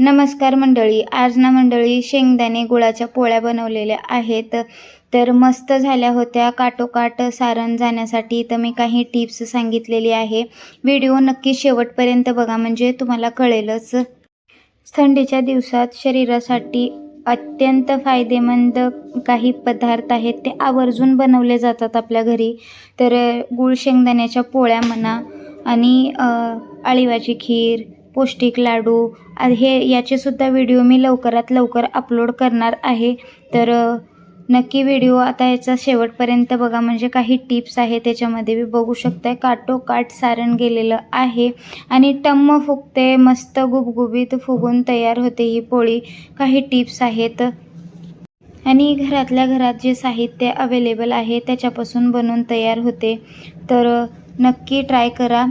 नमस्कार मंडळी. आज ना मंडळी शेंगदाणे गुळाच्या पोळ्या बनवलेल्या आहेत. तर मस्त झाल्या होत्या. काटोकाट सारण जाण्यासाठी तर मी काही टिप्स सांगितलेली आहे. व्हिडिओ नक्की शेवटपर्यंत बघा म्हणजे तुम्हाला कळेलच. थंडीच्या दिवसात शरीरासाठी अत्यंत फायदेमंद काही पदार्थ आहेत. ते आवर्जून बनवले जातात आपल्या घरी. तर गुळ शेंगदाण्याच्या पोळ्या म्हणा आणि अ, अळीवाची खीर पौष्टिक लाडू हे याचेसुद्धा व्हिडिओ मी लवकरात लवकर अपलोड करणार आहे. तर नक्की व्हिडिओ आता याचा शेवटपर्यंत बघा. म्हणजे काही टिप्स आहे त्याच्यामध्ये मी बघू शकताय. काटोकाट सारण गेलेलं आहे. आणि टम्म फुगते मस्त गुबगुबीत फुगून तयार होते ही पोळी. काही टिप्स आहेत. आणि घरातल्या घरात जे साहित्य अवेलेबल आहे त्याच्यापासून बनवून तयार होते. तर नक्की ट्राय करा.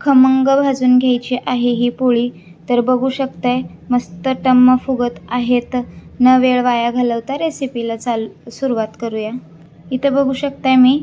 खमंग भाजून घ्यायची आहे ही पोळी. तर बघू शकताय मस्त टम्म फुगत आहेत. न वेळ वाया घालवता रेसिपीला चाल सुरुवात करूया. इथं बघू शकताय मी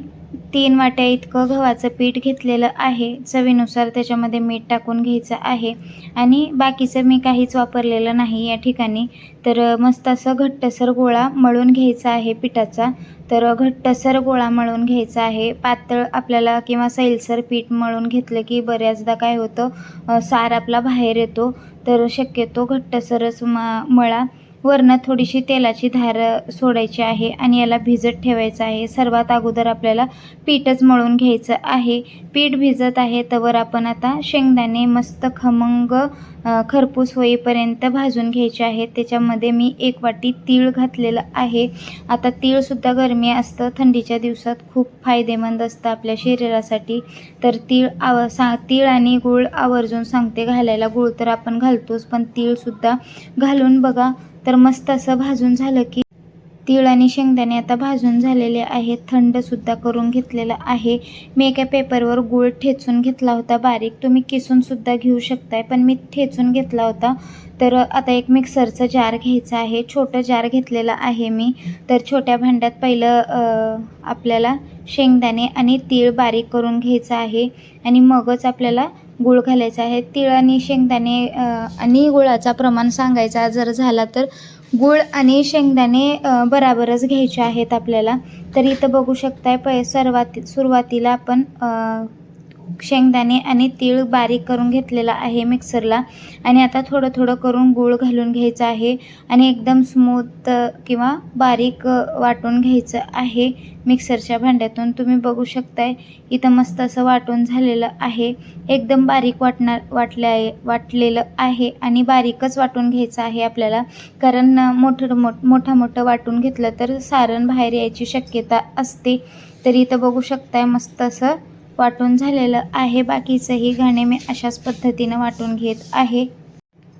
तीन वाट्या इतकं गव्हाचं पीठ घेतलेलं आहे. चवीनुसार त्याच्यामध्ये मीठ टाकून घ्यायचं आहे. आणि बाकीचं मी काहीच वापरलेलं नाही या ठिकाणी. तर मस्त असं घट्टसर गोळा मळून घ्यायचा आहे पिठाचा. तर घट्टसर गोळा मळून घ्यायचा आहे. पातळ आपल्याला किंवा सैलसर पीठ मळून घेतलं की बऱ्याचदा काय होतं सार आपला बाहेर येतो. तर शक्यतो घट्टसरच म मळा. वरनं थोडीशी तेलाची धार सोडायची आहे आणि याला भिजत ठेवायचं आहे. सर्वात अगोदर आपल्याला पीठच मळून घ्यायचं आहे. पीठ भिजत आहे तवर आपण आता शेंगदाणे मस्त खमंग खरपूस होईपर्यंत भाजून घ्यायचे आहेत. त्याच्यामध्ये मी एक वाटी तीळ घातलेलं आहे. आता तीळसुद्धा गरमी असतं. थंडीच्या दिवसात खूप फायदेमंद असतं आपल्या शरीरासाठी. तर तीळ आव सा तीळ आणि गूळ आवर्जून सांगते. घालायला गूळ तर आपण घालतोच पण तीळसुद्धा घालून बघा. तर मस्त असं भाजून झालं की तीळ आणि शेंगदाणे आता भाजून झालेले आहेत. थंडसुद्धा करून घेतलेलं आहे. मी एका पेपरवर गूळ ठेचून घेतला होता बारीक. तुम्ही किसूनसुद्धा घेऊ शकताय पण मी ठेचून घेतला होता. तर आता एक मिक्सरचं जार घ्यायचं आहे. छोटं जार घेतलेलं आहे मी. तर छोट्या भांड्यात पहिलं आपल्याला शेंगदाणे आणि तीळ बारीक करून घ्यायचं आहे. आणि मगच आपल्याला गूळ घालायचा आहे तीळ आणि शेंगदाणे आणि गुळाचा प्रमाण सांगायचा जर झाला तर. गूळ आणि शेंगदाणे बराबरच घ्यायचे आहेत आपल्याला. तर इथं बघू शकताय पै सर्वात सुरुवातीला आपण शेंगदाणे आणि तीळ बारीक करून घेतलेला आहे मिक्सरला. आणि आता थोडं थोडं करून गूळ घालून घ्यायचं आहे. आणि एकदम स्मूथ किंवा बारीक वाटून घ्यायचं आहे मिक्सरच्या भांड्यातून. तुम्ही बघू शकताय इथं मस्त असं वाटून झालेलं आहे. एकदम बारीक वाटणार वाटले आहे वाटलेलं आहे आणि बारीकच वाटून घ्यायचं आहे आपल्याला. कारण मोठं मोठ मोठं मोठं वाटून घेतलं तर सारण बाहेर यायची शक्यता असते. तर इथं बघू शकताय मस्त असं वाटून झालेलं आहे. बाकीचंही घाणे मी अशाच पद्धतीनं वाटून घेत आहे.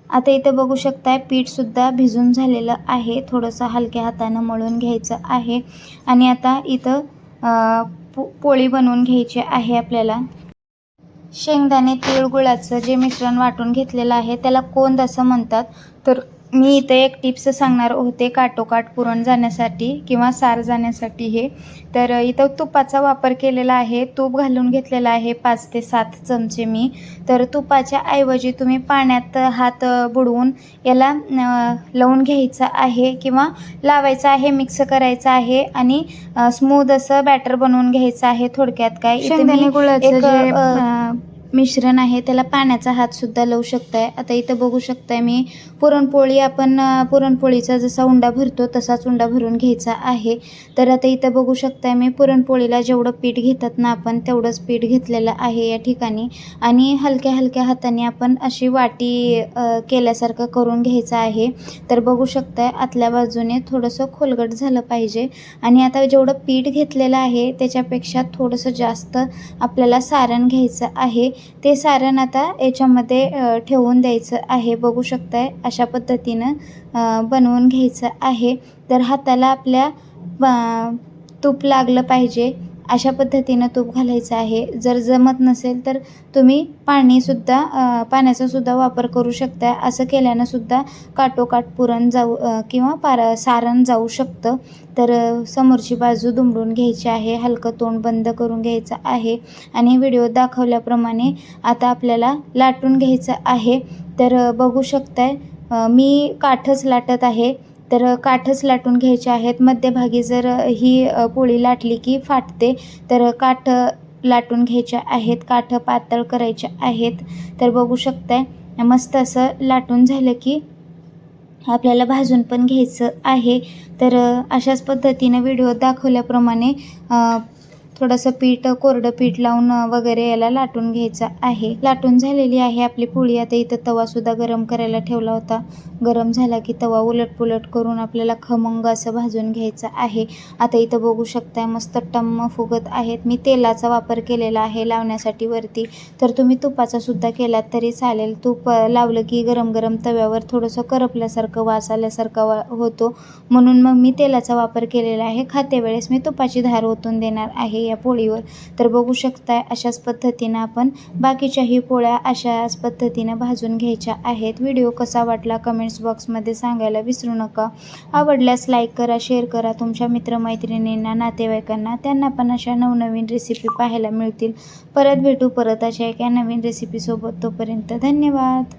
आता इथं बघू शकताय पीठसुद्धा भिजून झालेलं आहे. थोडंसं हलक्या हातानं मळून घ्यायचं आहे. आणि आता इथं पो पोळी बनवून घ्यायची आहे आपल्याला. शेंगदाणे तिळगुळाचं जे मिश्रण वाटून घेतलेलं आहे त्याला कोंद असं म्हणतात. तर मी इथे एक टिप्स सांगणार होते काटोकाट पुरण जाण्यासाठी किंवा सार जाण्यासाठी हे. तर इथं तुपाचा वापर केलेला आहे तूप घालून घेतलेला आहे पाच ते सात चमचे मी. तर तुपाच्या ऐवजी तुम्ही पाण्यात हात बुडवून याला लावून घ्यायचं आहे किंवा लावायचं आहे मिक्स करायचं आहे आणि स्मूद असं बॅटर बनवून घ्यायचं आहे थोडक्यात. काय गुळाचं मिश्रण आहे त्याला पाण्याचा हात सुद्धा लावू शकताय. आता इथं बघू शकताय मी पुरणपोळी आपण पुरणपोळीचा जसा उंडा भरतो तसाच उंडा भरून घ्यायचा आहे. तर आता इथं बघू शकताय मी पुरणपोळीला जेवढं पीठ घेतात ना आपण तेवढंच पीठ घेतलेलं आहे या ठिकाणी. आणि हलक्या हलक्या हाताने आपण अशी वाटी केल्यासारखं करून घ्यायचं आहे. तर बघू शकताय आतल्या बाजूने थोडंसं खोलगट झालं पाहिजे. आणि आता जेवढं पीठ घेतलेलं आहे त्याच्यापेक्षा थोडंसं जास्त आपल्याला सारण घ्यायचं आहे. ते सारण आता याच्यामध्ये ठेवून द्यायचं आहे. बघू शकताय अशा पद्धतीनं बनवून घ्यायचं आहे. तर हाताला आपल्या तूप लागलं पाहिजे. अशा पद्धतीनं तूप घालायचं आहे. जर जमत नसेल तर तुम्ही पाणीसुद्धा पाण्याचासुद्धा पाण्याचा सुद्धा वापर करू शकता. असं केल्यानं सुद्धा काटोकाट पुरण जाऊ किंवा पारा सारण जाऊ शकतं. तर समोरची बाजू दुमडून घ्यायची आहे. हलकं तोंड बंद करून घ्यायचं आहे. आणि व्हिडिओ दाखवल्याप्रमाणे आता आपल्याला लाटून घ्यायचं आहे. तर बघू शकताय मी काठच लाटत आहे. तर काठच लाटून घ्यायचे आहेत. मध्यभागी जर ही पोळी लाटली की फाटते तर काठ लाटून घ्यायच्या आहेत. काठ पातळ करायचे आहेत. तर बघू शकताय मस्त असं लाटून झालं की आपल्याला भाजून पण घ्यायचं आहे. तर अशाच पद्धतीनं व्हिडिओ दाखवल्याप्रमाणे थोडंसं पीठ कोरडं पीठ लावून वगैरे याला लाटून घ्यायचं आहे. लाटून झालेली आहे आपली पोळी. आता इथं तवासुद्धा गरम करायला ठेवला होता. गरम झाला की तवा उलटपुलट करून आपल्याला खमंग असं भाजून घ्यायचं आहे. आता इथं बघू शकताय मस्त टम्म फुगत आहेत. मी तेलाचा वापर केलेला आहे लावण्यासाठी वरती. तर तुम्ही तुपाचा सुद्धा केलात तरी चालेल. तूप लावलं की गरम गरम तव्यावर थोडंसं करपल्यासारखं वास आल्यासारखा वा होतो. म्हणून मग मी तेलाचा वापर केलेला आहे. खाते वेळेस मी तुपाची धार ओतून देणार आहे. आहे या पोळीवर. तर बघू शकताय अशाच पद्धतीनं आपण बाकीच्याही पोळ्या अशाच पद्धतीनं भाजून घ्यायच्या आहेत. व्हिडिओ कसा वाटला कमेंट्स बॉक्समध्ये सांगायला विसरू नका. आवडल्यास लाईक करा शेअर करा. तुमच्या मित्रमैत्रिणींना नातेवाईकांना त्यांना पण अशा नवनवीन रेसिपी पाहायला मिळतील. परत भेटू परत अशा एका नवीन रेसिपीसोबत तोपर्यंत धन्यवाद.